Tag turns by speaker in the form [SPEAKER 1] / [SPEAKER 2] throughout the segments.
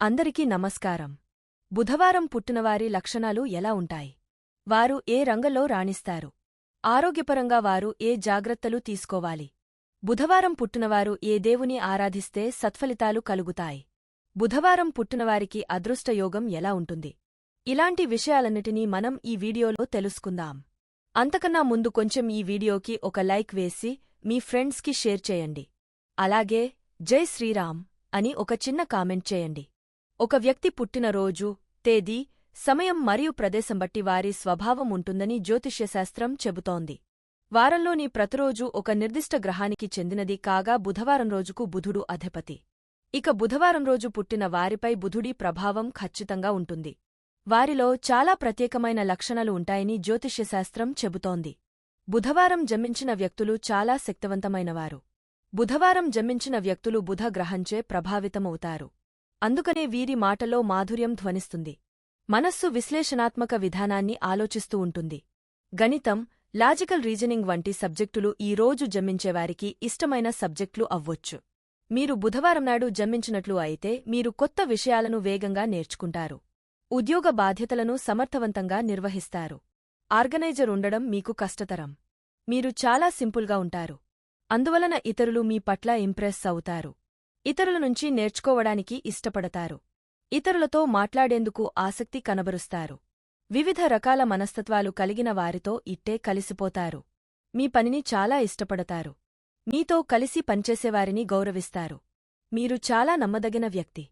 [SPEAKER 1] అందరికీ నమస్కారం. బుధవారం పుట్టినవారి లక్షణాలు ఎలా ఉంటాయి? వారు ఏ రంగంలో రాణిస్తారు? ఆరోగ్యపరంగా వారు ఏ జాగ్రత్తలు తీసుకోవాలి? బుధవారం పుట్టినవారు ఏ దేవుని ఆరాధిస్తే సత్ఫలితాలు కలుగుతాయి? బుధవారం పుట్టినవారికి అదృష్టయోగం ఎలా ఉంటుంది? ఇలాంటి విషయాలన్నిటినీ మనం ఈ వీడియోలో తెలుసుకుందాం. అంతకన్నా ముందు కొంచెం ఈ వీడియోకి ఒక లైక్ వేసి మీ ఫ్రెండ్స్కి షేర్ చేయండి. అలాగే జై శ్రీరామ్ అని ఒక చిన్న కామెంట్ చేయండి. ఒక వ్యక్తి పుట్టినరోజు తేదీ సమయం మరియు ప్రదేశం బట్టి వారి స్వభావం ఉంటుందని జ్యోతిష్యశాస్త్రం చెబుతోంది. వారంలోని ప్రతిరోజు ఒక నిర్దిష్ట గ్రహానికి చెందినది కాగా బుధవారం రోజుకు బుధుడు అధిపతి. ఇక బుధవారం రోజు పుట్టిన వారిపై బుధుడి ప్రభావం ఖచ్చితంగా ఉంటుంది. వారిలో చాలా ప్రత్యేకమైన లక్షణాలు ఉంటాయని జ్యోతిష్యశాస్త్రం చెబుతోంది. బుధవారం జన్మించిన వ్యక్తులు చాలా శక్తివంతమైనవారు. బుధవారం జన్మించిన వ్యక్తులు బుధ గ్రహంచే ప్రభావితమవుతారు. అందుకనే వీరి మాటలో మాధుర్యం ధ్వనిస్తుంది. మనస్సు విశ్లేషణాత్మక విధానాన్ని ఆలోచిస్తూ ఉంటుంది. గణితం లాజికల్ రీజనింగ్ వంటి సబ్జెక్టులు ఈ రోజు ఇష్టమైన సబ్జెక్టులు అవ్వొచ్చు. మీరు బుధవారం నాడు జమ్మించినట్లు అయితే మీరు కొత్త విషయాలను వేగంగా నేర్చుకుంటారు. ఉద్యోగ బాధ్యతలను సమర్థవంతంగా నిర్వహిస్తారు. ఆర్గనైజర్ ఉండడం మీకు కష్టతరం. మీరు చాలా సింపుల్గా ఉంటారు. అందువలన ఇతరులు మీ పట్ల ఇంప్రెస్ అవుతారు. ఇతరుల నుంచి నేర్చుకోవడానికి ఇష్టపడతారు. ఇతరులతో మాట్లాడేందుకు ఆసక్తి కనబరుస్తారు. వివిధ రకాల మనస్తత్వాలు కలిగిన వారితో ఇట్టే కలిసిపోతారు. మీ పనిని చాలా ఇష్టపడతారు. మీతో కలిసి పనిచేసేవారిని గౌరవిస్తారు. మీరు చాలా నమ్మదగిన వ్యక్తి.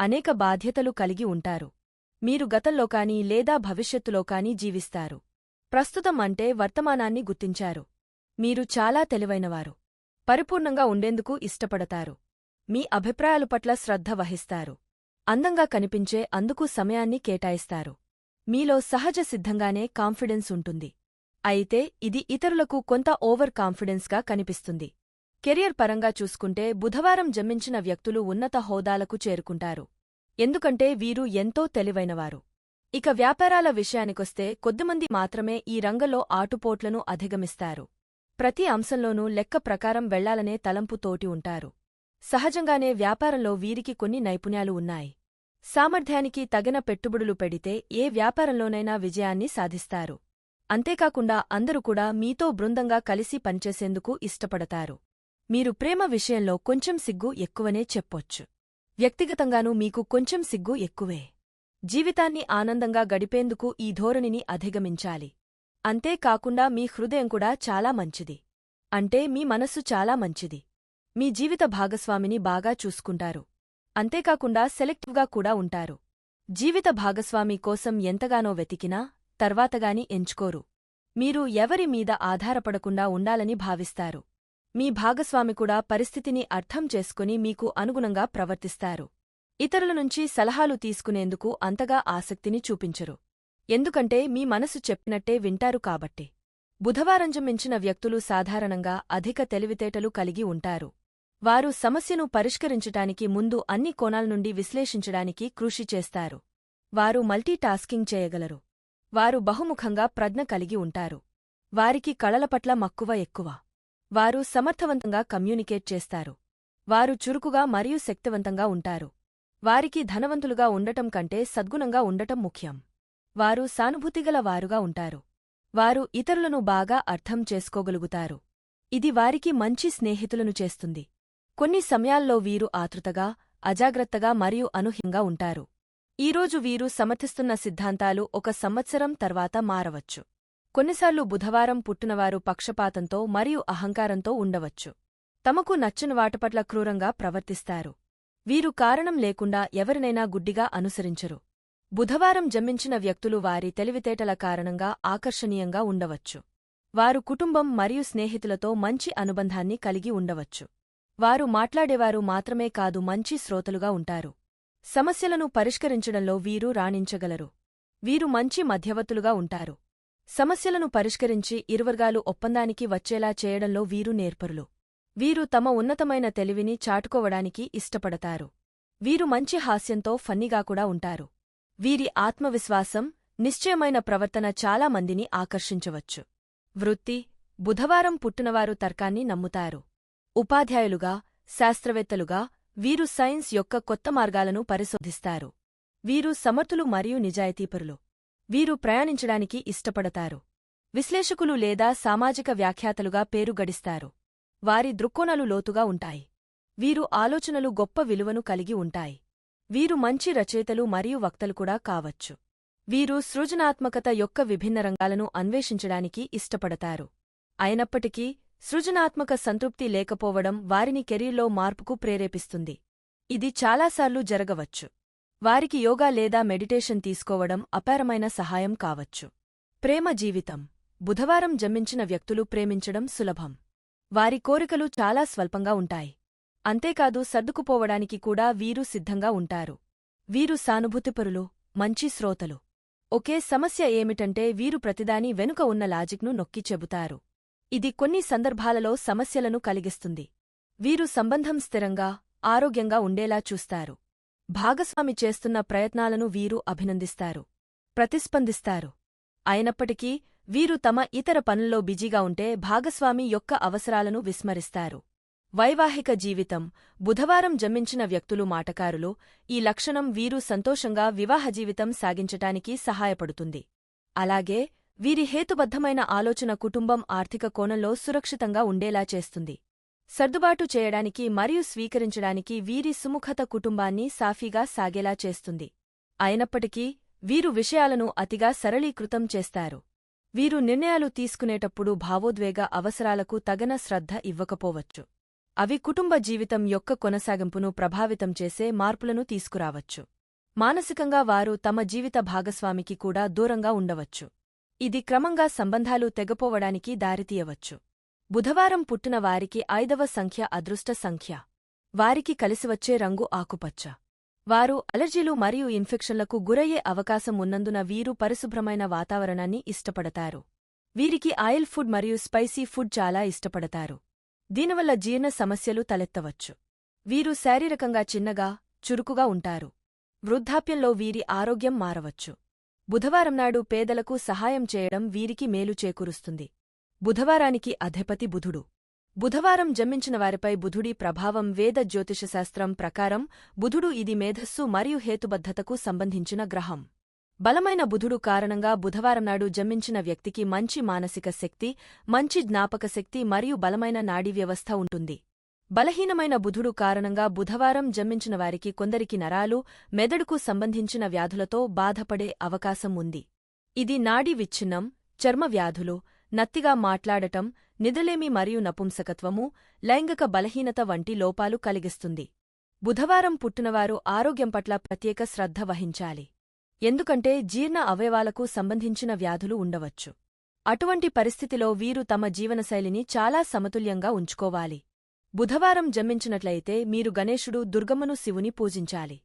[SPEAKER 1] అనేక బాధ్యతలు కలిగి ఉంటారు. మీరు గతంలో కానీ లేదా భవిష్యత్తులో కానీ జీవిస్తారు. ప్రస్తుతం అంటే వర్తమానాన్ని గుర్తించారు. మీరు చాలా తెలివైనవారు. పరిపూర్ణంగా ఉండేందుకు ఇష్టపడతారు. మీ అభిప్రాయాలు పట్ల శ్రద్ధ వహిస్తారు. అందంగా కనిపించే అందుకు సమయాన్ని కేటాయిస్తారు. మీలో సహజ సిద్ధంగానే కాన్ఫిడెన్స్ ఉంటుంది. అయితే ఇది ఇతరులకు కొంత ఓవర్ కాన్ఫిడెన్స్గా కనిపిస్తుంది. కెరియర్ పరంగా చూసుకుంటే బుధవారం జన్మించిన వ్యక్తులు ఉన్నత హోదాలకు చేరుకుంటారు. ఎందుకంటే వీరు ఎంతో తెలివైనవారు. ఇక వ్యాపారాల విషయానికొస్తే కొద్దిమంది మాత్రమే ఈ రంగంలో ఆటుపోట్లను అధిగమిస్తారు. ప్రతి అంశంలోనూ లెక్క ప్రకారం వెళ్ళాలనే తలంపు తోటి ఉంటారు. సహజంగానే వ్యాపారంలో వీరికి కొన్ని నైపుణ్యాలు ఉన్నాయి. సామర్థ్యానికి తగిన పెట్టుబడులు పెడితే ఏ వ్యాపారంలోనైనా విజయాన్ని సాధిస్తారు. అంతేకాకుండా అందరూ కూడా మీతో బృందంగా కలిసి పనిచేసేందుకు ఇష్టపడతారు. మీరు ప్రేమ విషయంలో కొంచెం సిగ్గు ఎక్కువనే చెప్పొచ్చు. వ్యక్తిగతంగానూ మీకు కొంచెం సిగ్గు ఎక్కువే. జీవితాన్ని ఆనందంగా గడిపేందుకు ఈ ధోరణిని అధిగమించాలి. అంతేకాకుండా మీ హృదయం కూడా చాలా మంచిది. అంటే మీ మనస్సు చాలా మంచిది. మీ జీవిత భాగస్వామిని బాగా చూసుకుంటారు. అంతేకాకుండా సెలెక్టివ్గా కూడా ఉంటారు. జీవిత భాగస్వామి కోసం ఎంతగానో వెతికినా తర్వాతగాని ఎంచుకోరు. మీరు ఎవరి మీద ఆధారపడకుండా ఉండాలని భావిస్తారు. మీ భాగస్వామి కూడా పరిస్థితిని అర్థం చేసుకుని మీకు అనుగుణంగా ప్రవర్తిస్తారు. ఇతరుల నుంచి సలహాలు తీసుకునేందుకు అంతగా ఆసక్తిని చూపించరు. ఎందుకంటే మీ మనసు చెప్పినట్టే వింటారు కాబట్టి. బుధవారం మించిన వ్యక్తులు సాధారణంగా అధిక తెలివితేటలు కలిగి ఉంటారు. వారు సమస్యను పరిష్కరించటానికి ముందు అన్ని కోణాల నుండి విశ్లేషించడానికి కృషి చేస్తారు. వారు మల్టీటాస్కింగ్ చేయగలరు. వారు బహుముఖంగా ప్రజ్ఞ కలిగి ఉంటారు. వారికి కళల పట్ల మక్కువ ఎక్కువ. వారు సమర్థవంతంగా కమ్యూనికేట్ చేస్తారు. వారు చురుకుగా మరియు శక్తివంతంగా ఉంటారు. వారికి ధనవంతులుగా ఉండటం కంటే సద్గుణంగా ఉండటం ముఖ్యం. వారు సానుభూతిగల వారుగా ఉంటారు. వారు ఇతరులను బాగా అర్థం చేసుకోగలుగుతారు. ఇది వారికి మంచి స్నేహితులను చేస్తుంది. కొన్ని సమయాల్లో వీరు ఆతృతగా అజాగ్రత్తగా మరియు అనూహ్యంగా ఉంటారు. ఈరోజు వీరు సమర్థిస్తున్న సిద్ధాంతాలు ఒక సంవత్సరం తర్వాత మారవచ్చు. కొన్నిసార్లు బుధవారం పుట్టినవారు పక్షపాతంతో మరియు అహంకారంతో ఉండవచ్చు. తమకు నచ్చని వాటిపట్ల క్రూరంగా ప్రవర్తిస్తారు. వీరు కారణం లేకుండా ఎవరినైనా గుడ్డిగా అనుసరించరు. బుధవారం జన్మించిన వ్యక్తులు వారి తెలివితేటల కారణంగా ఆకర్షణీయంగా ఉండవచ్చు. వారు కుటుంబం మరియు స్నేహితులతో మంచి అనుబంధాన్ని కలిగి ఉండవచ్చు. వారు మాట్లాడేవారు మాత్రమే కాదు మంచి శ్రోతలుగా ఉంటారు. సమస్యలను పరిష్కరించడంలో వీరు రాణించగలరు. వీరు మంచి మధ్యవర్తులుగా ఉంటారు. సమస్యలను పరిష్కరించి ఇరువర్గాలు ఒప్పందానికి వచ్చేలా చేయడంలో వీరు నేర్పరులు. వీరు తమ ఉన్నతమైన తెలివిని చాటుకోవడానికి ఇష్టపడతారు. వీరు మంచి హాస్యంతో ఫన్నీగా కూడా ఉంటారు. వీరి ఆత్మవిశ్వాసం నిశ్చయమైన ప్రవర్తన చాలా మందిని ఆకర్షించవచ్చు. వృత్తి బుధవారం పుట్టినవారు తర్కాన్ని నమ్ముతారు. ఉపాధ్యాయులుగా శాస్త్రవేత్తలుగా వీరు సైన్స్ యొక్క కొత్త మార్గాలను పరిశోధిస్తారు. వీరు సమర్థులు మరియు నిజాయితీపరులు. వీరు ప్రయాణించడానికి ఇష్టపడతారు. విశ్లేషకులు లేదా సామాజిక వ్యాఖ్యాతలుగా పేరు గడిస్తారు. వారి దృక్కోణాలు లోతుగా ఉంటాయి. వీరు ఆలోచనలు గొప్ప విలువను కలిగి ఉంటాయి. వీరు మంచి రచయితలు మరియు వక్తలు కూడా కావచ్చు. వీరు సృజనాత్మకత యొక్క విభిన్న రంగాలను అన్వేషించడానికి ఇష్టపడతారు. అయినప్పటికీ సృజనాత్మక సంతృప్తి లేకపోవడం వారిని కెరీర్లో మార్పుకు ప్రేరేపిస్తుంది. ఇది చాలాసార్లు జరగవచ్చు. వారికి యోగా లేదా మెడిటేషన్ తీసుకోవడం అపారమైన సహాయం కావచ్చు. ప్రేమ జీవితం. బుధవారం జన్మించిన వ్యక్తులు ప్రేమించడం సులభం. వారి కోరికలు చాలా స్వల్పంగా ఉంటాయి. అంతేకాదు సర్దుకుపోవడానికి కూడా వీరు సిద్ధంగా ఉంటారు. వీరు సానుభూతిపరులు మంచి శ్రోతలు. ఒకే సమస్య ఏమిటంటే వీరు ప్రతిదాని వెనుక ఉన్న లాజిక్ను నొక్కి చెబుతారు. ఇది కొన్ని సందర్భాలలో సమస్యలను కలిగిస్తుంది. వీరు సంబంధం స్థిరంగా ఆరోగ్యంగా ఉండేలా చూస్తారు. భాగస్వామి చేస్తున్న ప్రయత్నాలను వీరు అభినందిస్తారు. ప్రతిస్పందిస్తారు. అయినప్పటికీ వీరు తమ ఇతర పనుల్లో బిజీగా ఉంటే భాగస్వామి యొక్క అవసరాలను విస్మరిస్తారు. వైవాహిక జీవితం బుధవారం జన్మించిన వ్యక్తులు మాటకారులు ఈ లక్షణం వీరు సంతోషంగా వివాహ జీవితం సాగించటానికి సహాయపడుతుంది. అలాగే వీరి హేతుబద్ధమైన ఆలోచన కుటుంబం ఆర్థిక కోణంలో సురక్షితంగా ఉండేలా చేస్తుంది. సర్దుబాటు చేయడానికి మరియు స్వీకరించడానికి వీరి సుముఖత కుటుంబాన్ని సాఫీగా సాగేలా చేస్తుంది. అయినప్పటికీ వీరు విషయాలను అతిగా సరళీకృతం చేస్తారు. వీరు నిర్ణయాలు తీసుకునేటప్పుడు భావోద్వేగ అవసరాలకు తగన శ్రద్ధ ఇవ్వకపోవచ్చు. అవి కుటుంబ జీవితం యొక్క కొనసాగింపును ప్రభావితం చేసే మార్పులను తీసుకురావచ్చు. మానసికంగా వారు తమ జీవిత భాగస్వామికి కూడా దూరంగా ఉండవచ్చు. ఇది క్రమంగా సంబంధాలు తెగపోవడానికి దారితీయవచ్చు. బుధవారం పుట్టిన వారికి ఐదవ సంఖ్య అదృష్ట సంఖ్య. వారికి కలిసివచ్చే రంగు ఆకుపచ్చ. వారు అలర్జీలు మరియు ఇన్ఫెక్షన్లకు గురయ్యే అవకాశం ఉన్నందున వీరు పరిశుభ్రమైన వాతావరణాన్ని ఇష్టపడతారు. వీరికి ఆయిల్ ఫుడ్ మరియు స్పైసీ ఫుడ్ చాలా ఇష్టపడతారు. దీనివల్ల జీర్ణ సమస్యలు తలెత్తవచ్చు. వీరు శారీరకంగా చిన్నగా చురుకుగా ఉంటారు. వృద్ధాప్యంలో వీరి ఆరోగ్యం మారవచ్చు. బుధవారం నాడు పేదలకు సహాయం చేయడం వీరికి మేలు చేకూరుస్తుంది. బుధవారానికి అధిపతి బుధుడు. బుధవారం జన్మించిన వారిపై బుధుడి ప్రభావం వేద జ్యోతిషశాస్త్రం ప్రకారం బుధుడు ఇది మేధస్సు మరియు హేతుబద్ధతకు సంబంధించిన గ్రహం. బలమైన బుధుడు కారణంగా బుధవారం నాడు జన్మించిన వ్యక్తికి మంచి మానసిక శక్తి మంచి జ్ఞాపక శక్తి మరియు బలమైన నాడీ వ్యవస్థ ఉంటుంది. బలహీనమైన బుధుడు కారణంగా బుధవారం జన్మించిన వారికి కొందరికి నరాలు మెదడుకు సంబంధించిన వ్యాధులతో బాధపడే అవకాశం ఉంది. ఇది నాడీ విచ్ఛిన్నం చర్మ వ్యాధులు నత్తిగా మాట్లాడటం నిద్రలేమి మరియు నపుంసకత్వము లైంగిక బలహీనత వంటి లోపాలు కలిగిస్తుంది. బుధవారం పుట్టినవారు ఆరోగ్యం పట్ల ప్రత్యేక శ్రద్ధ వహించాలి. ఎందుకంటే జీర్ణ అవయవాలకు సంబంధించిన వ్యాధులు ఉండవచ్చు. అటువంటి పరిస్థితిలో వీరు తమ జీవనశైలిని చాలా సమతుల్యంగా ఉంచుకోవాలి. బుధవారం జన్మించినట్లయితే మీరు గణేశుడు దుర్గమ్మను శివుని పూజించాలి.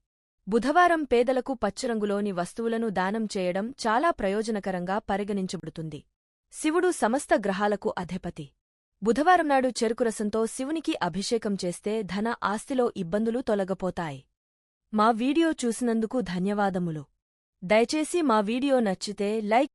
[SPEAKER 1] బుధవారం పేదలకు పచ్చరంగులోని వస్తువులను దానం చేయడం చాలా ప్రయోజనకరంగా పరిగణించబడుతుంది. శివుడు సమస్త గ్రహాలకు అధిపతి. బుధవారం నాడు చెరుకురసంతో శివునికి అభిషేకం చేస్తే ధన ఆస్తిలో ఇబ్బందులు తొలగపోతాయి. మా వీడియో చూసినందుకు ధన్యవాదములు. దయచేసి మా వీడియో నచ్చితే లైక్